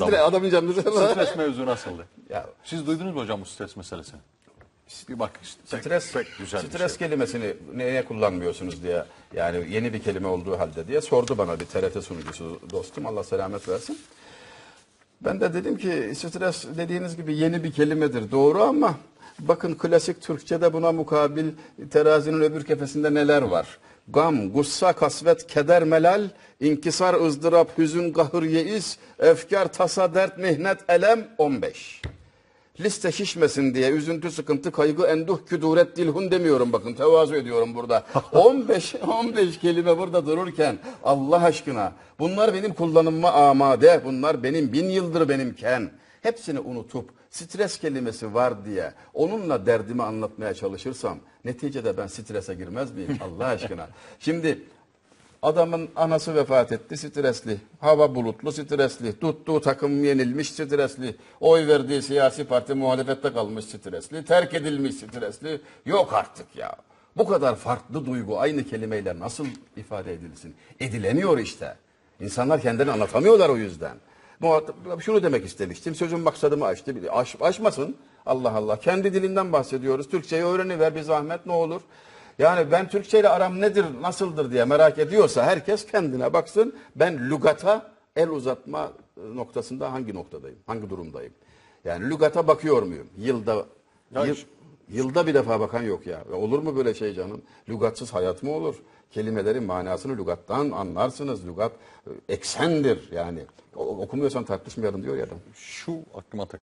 Stre- adamın canını Stres mevzu nasıldı? Ya Siz duydunuz mu hocam bu stres meselesini? Bir bak işte. stres pek güzel bir stres şey. kelimesini neye kullanmıyorsunuz diye yani yeni bir kelime olduğu halde diye sordu bana bir TRT sunucusu dostum Allah selamet versin. Ben de dedim ki stres dediğiniz gibi yeni bir kelimedir doğru ama bakın klasik Türkçe'de buna mukabil terazinin öbür kefesinde neler var? Gam, gussa, kasvet, keder, melal, inkisar, ızdırap, hüzün, kahır, yeis, efkar, tasa, dert, mihnet, elem 15. Liste şişmesin diye üzüntü, sıkıntı, kaygı, enduh, küduret, dilhun demiyorum bakın tevazu ediyorum burada. 15 15 kelime burada dururken Allah aşkına bunlar benim kullanımıma amade, bunlar benim bin yıldır benimken hepsini unutup stres kelimesi var diye onunla derdimi anlatmaya çalışırsam neticede ben strese girmez miyim Allah aşkına? Şimdi Adamın anası vefat etti stresli. Hava bulutlu stresli. Tuttuğu takım yenilmiş stresli. Oy verdiği siyasi parti muhalefette kalmış stresli. Terk edilmiş stresli. Yok artık ya. Bu kadar farklı duygu aynı kelimeyle nasıl ifade edilsin? Edilemiyor işte. İnsanlar kendilerini anlatamıyorlar o yüzden. Muhatap- Şunu demek istemiştim. Sözün maksadımı açtı. Aş, aşmasın. Allah Allah. Kendi dilinden bahsediyoruz. Türkçeyi öğreniver bir zahmet ne olur. Yani ben Türkçe ile aram nedir, nasıldır diye merak ediyorsa herkes kendine baksın. Ben lügata el uzatma noktasında hangi noktadayım, hangi durumdayım? Yani lügata bakıyor muyum? Yılda Ya yıl- yılda bir defa bakan yok ya. Ya Olur mu böyle şey canım? Lügatsız hayat mı olur? Kelimelerin manasını lügattan anlarsınız. Lügat e, eksendir yani. Okumuyorsan tartışmayalım diyor ya adam. Şu aklıma tak.